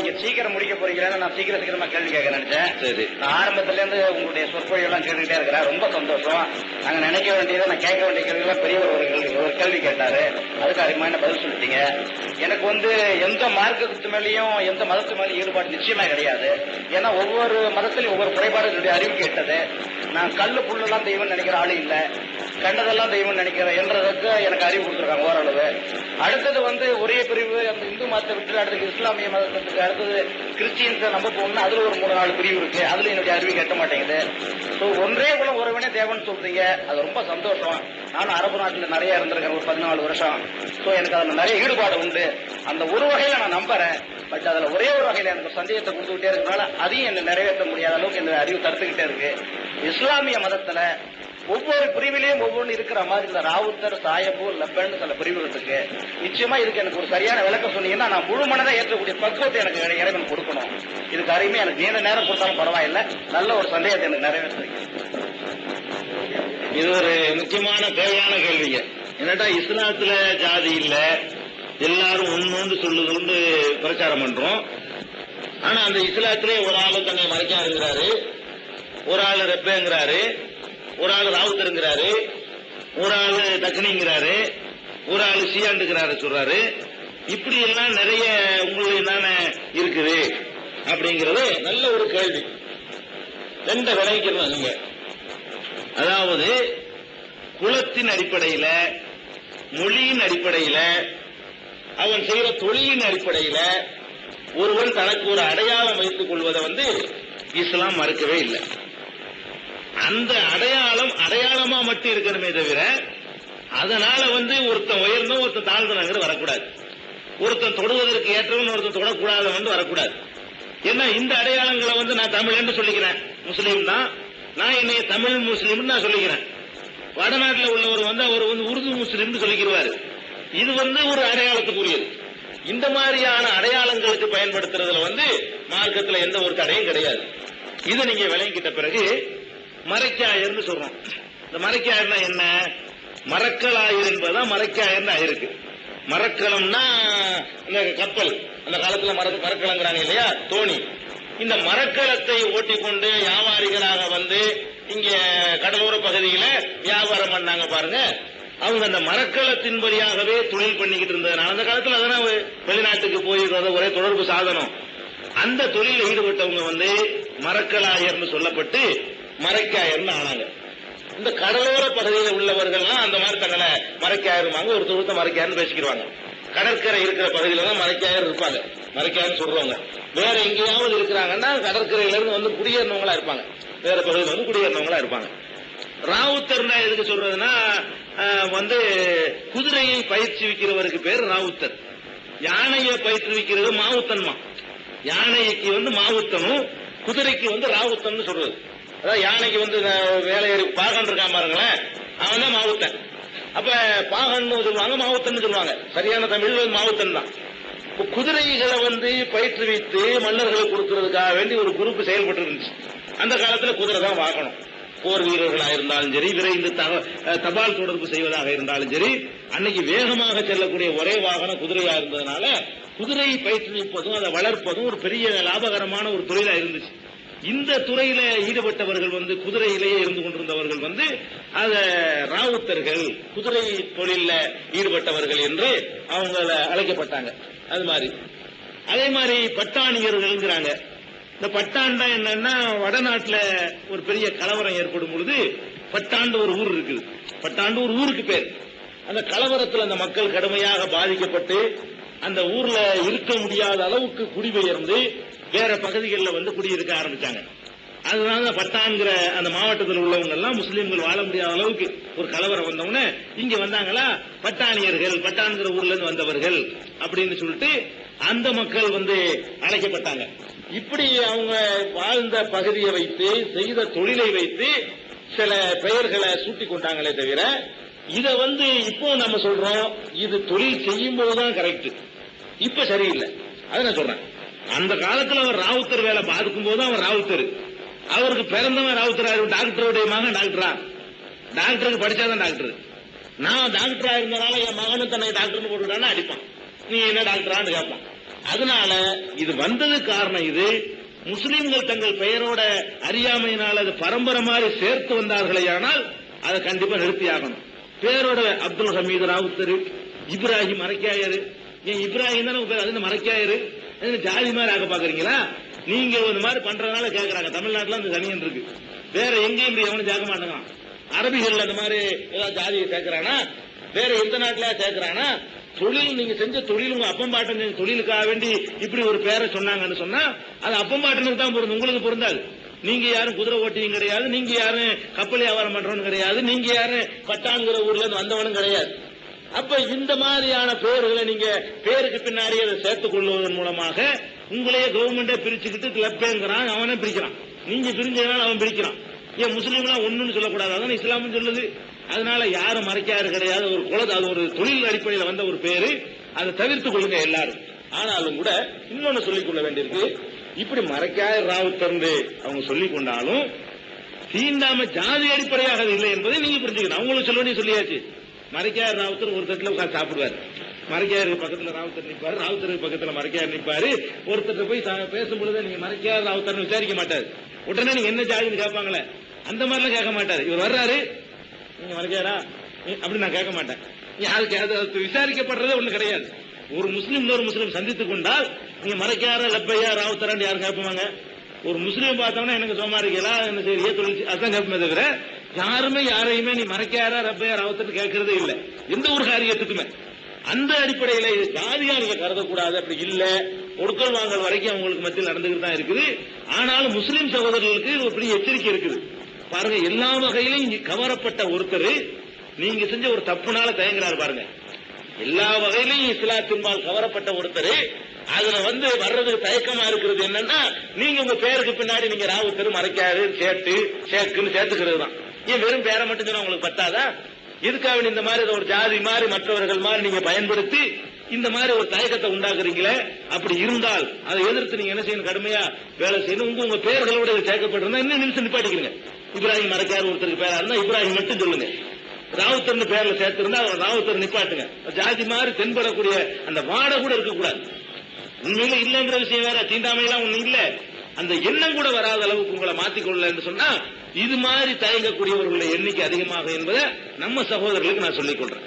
நீங்க சீக்கிரம் முடிக்க போறீங்களா நான் சீக்கிரம் சீக்கிரமா கேள்வி கேட்க நினைச்சேன். சரி. நான் ஆரம்பத்துல இருந்து உங்களுடைய சொற்பொழி எல்லாம் கேட்டுக்கிட்டே இருக்கிறேன். ரொம்ப சந்தோஷம். நாங்க நினைக்க வேண்டியதை நான் கேட்க வேண்டிய கேள்வி பெரியவர் ஒரு கேள்வி ஒரு கேள்வி கேட்டாரு. அதுக்கு அதிகமான பதில் சொல்லிட்டீங்க. எனக்கு வந்து எந்த மார்க்கத்து மேலேயும் எந்த மதத்து மேலேயும் ஈடுபாடு நிச்சயமா கிடையாது. ஏன்னா ஒவ்வொரு மதத்திலும் ஒவ்வொரு குறைபாடு அறிவு கேட்டது. நான் கல்லு புல்லுலாம் தெய்வம் நினைக்கிற ஆளு இல்ல. கண்டதெல்லாம் தெய்வம் நினைக்கிறேன் என்றதுக்கு எனக்கு அறிவு கொடுத்துருக்காங்க ஓரளவு. அடுத்தது வந்து ஒரே பிரிவு அந்த இந்து மதத்தை விட்டு அடுத்தது இஸ்லாமிய மதத்துக்கு அடுத்தது கிறிஸ்டியன்ஸை நம்ப போகணும்னு அதுல ஒரு மூணு நாலு பிரிவு இருக்கு. அதுல என்னுடைய அறிவு கட்ட மாட்டேங்குது. ஸோ ஒன்றே குலம் ஒருவனே தேவன் சொல்றீங்க. அது ரொம்ப சந்தோஷம். நானும் அரபு நாட்டில் நிறைய இருந்திருக்கேன் ஒரு பதினாலு வருஷம். ஸோ எனக்கு அதில் நிறைய ஈடுபாடு உண்டு. அந்த ஒரு வகையில நான் நம்புறேன். பட் அதுல ஒரே ஒரு வகையில எனக்கு சந்தேகத்தை கொடுத்துக்கிட்டே இருக்கனால அதையும் என்ன நிறைவேற்ற முடியாத அளவுக்கு இந்த அறிவு தடுத்துக்கிட்டே இருக்கு. இஸ்லாமிய மதத்துல ஒவ்வொரு பிரிவிலையும் ஒவ்வொன்று இருக்கிற மாதிரி இந்த ராவுத்தர் சாயபு லப்பன் சில பிரிவுகள் இருக்கு. நிச்சயமா இதுக்கு எனக்கு ஒரு சரியான விளக்கம் சொன்னீங்கன்னா நான் முழு மனதை ஏற்றக்கூடிய பக்குவத்தை எனக்கு இறைவன் கொடுக்கணும். இதுக்கு அருமையா எனக்கு நீண்ட நேரம் கொடுத்தாலும் பரவாயில்லை. நல்ல ஒரு சந்தேகத்தை எனக்கு நிறைவேற்றுறீங்க. இது ஒரு முக்கியமான தேவையான கேள்விங்க. என்னட்டா இஸ்லாத்துல ஜாதி இல்ல. எல்லாரும் ஒண்ணு சொல்லுதுன்னு பிரச்சாரம் பண்றோம். ஆனா அந்த இஸ்லாத்திலே ஒரு ஆளு தன்னை மறைக்காருங்கிறாரு ஒரு ஆளு ரெப்பேங்கிறாரு. ஒரு ஆள் ராவுத்தருங்கிறாரு ஒரு ஆள் தக்கனிங்கிறாரு ஒரு ஆள் சியாண்டுங்கிறாரு சொல்றாரு. இப்படி எல்லாம் நிறைய உங்களுக்கு என்னென்ன இருக்குது அப்படிங்கிறது நல்ல ஒரு கேள்வி. ரெண்ட விளைவிக்கிறோம் நீங்க அதாவது குலத்தின் அடிப்படையில மொழியின் அடிப்படையில அவன் செய்யற தொழிலின் அடிப்படையில ஒருவன் தனக்கு ஒரு அடையாளம் வைத்துக் கொள்வதை வந்து இஸ்லாம் மறுக்கவே இல்லை. அந்த அடையாளம் அடையாளமா மட்டும் இருக்கணுமே தவிர அதனால வந்து ஒருத்தன் உயர்ந்தும் ஒருத்தன் தாழ்ந்தனங்கிறது வரக்கூடாது. ஒருத்தன் தொடுவதற்கு ஏற்றவன் ஒருத்தன் தொடக்கூடாதவன் வந்து வரக்கூடாது. ஏன்னா இந்த அடையாளங்களை வந்து நான் தமிழன்னு சொல்லிக்கிறேன். முஸ்லீம் தான். நான் என்னைய தமிழ் முஸ்லீம்னு நான் சொல்லிக்கிறேன். வடநாட்டில் உள்ளவர் வந்து அவர் வந்து உருது முஸ்லீம்னு சொல்லிக்கிறாரு இது வந்து ஒரு அடையாளத்துக்குரியது. இந்த மாதிரியான அடையாளங்களுக்கு பயன்படுத்துறதுல வந்து மார்க்கத்தில் எந்த ஒரு தடையும் கிடையாது. இதை நீங்க விளங்கிட்ட பிறகு மறைக்காயர்னு சொல்றோம் இந்த மறைக்காயர்னா என்ன? மரக்கலாயர் என்பதுதான் மறைக்காயர்னு ஆயிருக்கு. மரக்கலம்னா இந்த கப்பல். அந்த காலத்துல மர மரக்கலங்கிறாங்க இல்லையா? தோணி. இந்த மரக்கலத்தை ஓட்டிக்கொண்டு வியாபாரிகளாக வந்து இங்க கடலோர பகுதியில வியாபாரம் பண்ணாங்க பாருங்க. அவங்க அந்த மரக்கலத்தின் வழியாகவே தொழில் பண்ணிக்கிட்டு இருந்ததுனால அந்த காலத்துல அதெல்லாம் வெளிநாட்டுக்கு போயிருக்கிறத ஒரே தொடர்பு சாதனம். அந்த தொழிலில் ஈடுபட்டவங்க வந்து மரக்கலாயர்னு சொல்லப்பட்டு மரைக்காயர்னு ஆனாங்க. இந்த கடலோர பகுதியில் உள்ளவர்கள்லாம் அந்த மாதிரி தங்களை மறைக்காயிருவாங்க ஒரு தொழுத்த மறைக்காயர்னு பேசிக்கிறாங்க கடற்கரை இருக்கிற பகுதியில தான் மறைக்காயர் இருப்பாங்க. மறைக்காயர்னு சொல்றவங்க. வேற எங்கேயாவது இருக்கிறாங்கன்னா கடற்கரையில இருந்து வந்து குடியேறினவங்களா இருப்பாங்க. வேற பகுதியில் வந்து குடியேறினவங்களா இருப்பாங்க. ராவுத்தர்னா எதுக்கு சொல்றதுன்னா வந்து குதிரையை பயிற்சிவிக்கிறவருக்கு பேர் ராவுத்தர். யானையை பயிற்றுவிக்கிறது மாவுத்தன்மா. யானைக்கு வந்து மாவுத்தனும் குதிரைக்கு வந்து ராவுத்தன் சொல்றது. அதாவது யானைக்கு வந்து அஹ், வேலை ஏறி பாகன் இருக்கான் பாருங்களேன். அவன் தான் மாவுத்தன். அப்ப பாகன் சொல்லுவாங்க மாவுத்தன் சொல்லுவாங்க. சரியான தமிழ் வந்து மாவுத்தன் தான். இப்ப குதிரைகளை வந்து பயிற்றுவித்து மன்னர்களை கொடுக்கறதுக்காக வேண்டி ஒரு குரூப் செயல்பட்டு இருந்துச்சு அந்த காலத்துல குதிரை தான் வாங்கணும் போர் வீரர்களாக இருந்தாலும் சரி விரைந்து தபால் தொடர்பு செய்வதாக இருந்தாலும் சரி அன்னைக்கு வேகமாக செல்லக்கூடிய ஒரே வாகனம் குதிரையா இருந்ததுனால குதிரையை பயிற்றுவிப்பதும் அதை வளர்ப்பதும் ஒரு பெரிய லாபகரமான ஒரு தொழிலா இருந்துச்சு. இந்த துறையில ஈடுபட்டவர்கள் வந்து குதிரையிலேயே இருந்து கொண்டிருந்தவர்கள் வந்து அத ராவுத்தர்கள் குதிரை தொழில ஈடுபட்டவர்கள் என்று அவங்கள அழைக்கப்பட்டாங்க. அது மாதிரி. அதே மாதிரி பட்டாணியர்கள்ங்கிறாங்க. இந்த பட்டாண்டா என்னன்னா வடநாட்டுல ஒரு பெரிய கலவரம் ஏற்படும் பொழுது பட்டாண்டு ஒரு ஊர் இருக்குது. பட்டாண்டு ஒரு ஊருக்கு பேர். அந்த கலவரத்தில் அந்த மக்கள் கடுமையாக பாதிக்கப்பட்டு அந்த ஊர்ல இருக்க முடியாத அளவுக்கு குடிபெயர்ந்து வேற பகுதிகளில் வந்து குடியிருக்க ஆரம்பிச்சாங்க. அதனால பட்டான்கிற அந்த மாவட்டத்தில் உள்ளவங்க எல்லாம் முஸ்லீம்கள் வாழ முடியாத அளவுக்கு ஒரு கலவரம் வந்தவுடனே இங்க வந்தாங்களா? பட்டாணியர்கள் பட்டான்கிற ஊர்ல இருந்து வந்தவர்கள் அப்படின்னு சொல்லிட்டு அந்த மக்கள் வந்து அழைக்கப்பட்டாங்க. இப்படி அவங்க வாழ்ந்த பகுதியை வைத்து செய்த தொழிலை வைத்து சில பெயர்களை சூட்டி கொண்டாங்களே தவிர இத வந்து இப்போ நம்ம சொல்றோம் இது தொழில் செய்யும் போதுதான் கரெக்ட் இப்ப சரியில்லை. அதை நான் சொல்றேன். அந்த காலத்தில் அவர் ராவுத்தர் வேலை பார்க்கும் போது அவர் ராவுத்தர். அவருக்கு பிறந்தவன் ராவுத்தர் டாக்டருடைய மகன் டாக்டரா? டாக்டருக்கு படிச்சாதான் டாக்டர். நான் டாக்டரா இருந்தனால என் மகனும் தன்னை டாக்டர்னு போட்டுட்டான்னு அடிப்பான். நீ என்ன டாக்டரான்னு கேட்பான். அதனால இது வந்தது காரணம் இது முஸ்லிம்கள் தங்கள் பெயரோட அறியாமையினால் அது பரம்பரை மாதிரி சேர்த்து வந்தார்களே ஆனால் அதை கண்டிப்பா நிறுத்தியாகணும். பேரோட அப்துல் ஹமீது ராவுத்தர் இப்ராஹிம் மறைக்காயரு ஏன் இப்ராஹிம் தானே பேர் அது மறைக்காயரு ஜாதி மாதிரி ஆக பாக்குறீங்களா? நீங்க ஒரு மாதிரி பண்றதுனால கேக்குறாங்க. தமிழ்நாட்டுல அந்த சனியன் இருக்கு. வேற எங்கேயும் இப்படி எவனும் சேர்க்க மாட்டேங்கிறான் அரபிகள் அந்த மாதிரி ஏதாவது ஜாதியை சேர்க்கிறானா வேற எந்த நாட்டுல சேர்க்கிறானா தொழில் நீங்க செஞ்ச தொழில் உங்க அப்பம் பாட்டன் செஞ்ச தொழிலுக்காக வேண்டி இப்படி ஒரு பேரை சொன்னாங்கன்னு சொன்னா அது அப்பம் பாட்டனுக்கு தான் பொருந்தும். உங்களுக்கு பொருந்தாது. நீங்க யாரும் குதிரை ஓட்டியும் கிடையாது. நீங்க யாரும் கப்பல் வியாபாரம் பண்றவனும் கிடையாது. நீங்க யாரும் பட்டாங்கிற ஊர்ல இருந்து வந்தவனும் கிடையாது. அப்ப இந்த மாதிரியான பேர்களை நீங்க பேருக்கு பின்னாடி அதை சேர்த்துக் கொள்வதன் மூலமாக உங்களையே கவர்மெண்டே பிரிச்சுக்கிட்டு கிளப்பேங்கிறான் அவனே பிரிக்கிறான். நீங்க பிரிஞ்சதுனால அவன் பிரிக்கிறான். ஏன் முஸ்லீம்லாம் ஒண்ணுன்னு சொல்லக்கூடாது அதான் இஸ்லாமும் சொல்லுது. அதனால யாரும் மறைக்காரு கிடையாது ஒரு குல அது ஒரு தொழில் அடிப்படையில் வந்த ஒரு பேரு. அதை தவிர்த்து கொள்ளுங்க எல்லாரும். ஆனாலும் கூட இன்னொன்னு சொல்லிக் கொள்ள வேண்டியிருக்கு. இப்படி மறைக்காத ராவுத்தர்ந்து அவங்க சொல்லிக் கொண்டாலும் தீண்டாம ஜாதி அடிப்படையாக இல்லை என்பதை நீங்க புரிஞ்சுக்கணும். அவங்களுக்கு சொல்ல வேண்டிய சொல்லியாச்சு. மறைக்கார் ராவுத்தர் ஒரு தட்டுல உட்காந்து சாப்பிடுவாரு. மறைக்கார் பக்கத்துல ராவுத்தர் நிற்பாரு ராவுத்தர் பக்கத்துல மறைக்கார் நிற்பாரு. ஒருத்தர் போய் சா- பேசும் நீங்க மறைக்கார் ராவுத்தர்னு விசாரிக்க மாட்டாரு. உடனே நீங்க என்ன ஜாதின்னு கேட்பாங்களே அந்த மாதிரிலாம் கேட்க மாட்டாரு. இவர் வர்றாரு நீங்க மறைக்காரா அப்படின்னு அப்படி நான் கேட்க மாட்டேன். யாருக்கு அது விசாரிக்கப்படுறதே ஒண்ணு கிடையாது. ஒரு முஸ்லீம் இன்னொரு முஸ்லீம் சந்தித்துக் கொண்டால் நீங்க மறைக்கார லப்பையா ராவுத்தரான்னு யாரும் கேட்பாங்க ஒரு முஸ்லீம் பார்த்தோம்னா எனக்கு சும்மா இருக்கீங்களா என்ன செய்ய தொழில் அதான் கேட்பமே தவிர யாருமே யாரையுமே நீ மறைக்காரா ரப்பையா ராவுத்தர் கேட்கறதே இல்ல. எந்த ஒரு காரியத்துக்குமே. அந்த அடிப்படையில ஜாதியா நீங்க கருதக்கூடாது அப்படி இல்ல. கொடுக்கல் வாங்கல் வரைக்கும் அவங்களுக்கு மத்தியில் நடந்துகிட்டு தான் இருக்குது. ஆனாலும் முஸ்லீம் சகோதரர்களுக்கு ஒரு பெரிய எச்சரிக்கை இருக்குது. பாருங்க எல்லா வகையிலும் இங்க கவரப்பட்ட ஒருத்தர் நீங்க செஞ்ச ஒரு தப்புனால தயங்குறாரு பாருங்க. எல்லா வகையிலும் இஸ்லாத்தின்பால் கவரப்பட்ட ஒருத்தர் அதுல வந்து வர்றதுக்கு தயக்கமா இருக்கிறது என்னன்னா நீங்க உங்க பேருக்கு பின்னாடி நீங்க ராவுத்தர் மறைக்காரு சேட்டு சேக்குன்னு சேர்த்துக்கிறது தான். ஏன் வெறும் பேரை மட்டும் சொன்னா உங்களுக்கு பத்தாதா? இதுக்காக இந்த மாதிரி ஒரு ஜாதி மாதிரி மற்றவர்கள் மாதிரி நீங்க பயன்படுத்தி இந்த மாதிரி ஒரு தயக்கத்தை உண்டாக்குறீங்களே? அப்படி இருந்தால் அதை எதிர்த்து நீங்க என்ன செய்யணும்? கடுமையா வேலை செய்யணும். உங்க உங்க பேர்களோட இது சேர்க்கப்பட்டிருந்தா இன்னும் நிமிஷம் நிப்பாட்டிக்கிறீங்க இப்ராஹிம் மறக்காரு ஒருத்தருக்கு பேரா இருந்தா இப்ராஹிம் மட்டும் சொல்லுங்க. ராவுத்தர்னு பேர்ல சேர்த்திருந்தா அவர் ராவுத்தர் நிப்பாட்டுங்க. ஜாதி மாதிரி தென்படக்கூடிய அந்த வாடை கூட இருக்கக்கூடாது. உண்மையில இல்லைங்கிற விஷயம் வேற. தீண்டாமையெல்லாம் ஒண்ணு இல்ல. அந்த எண்ணம் கூட வராத அளவுக்கு உங்களை மாத்திக்கொள்ள என்று சொன்னா இது மாதிரி தயங்கக்கூடியவர்களுடைய எண்ணிக்கை அதிகமாக என்பதை நம்ம சகோதரர்களுக்கு நான் சொல்லிக் கொள்றேன்.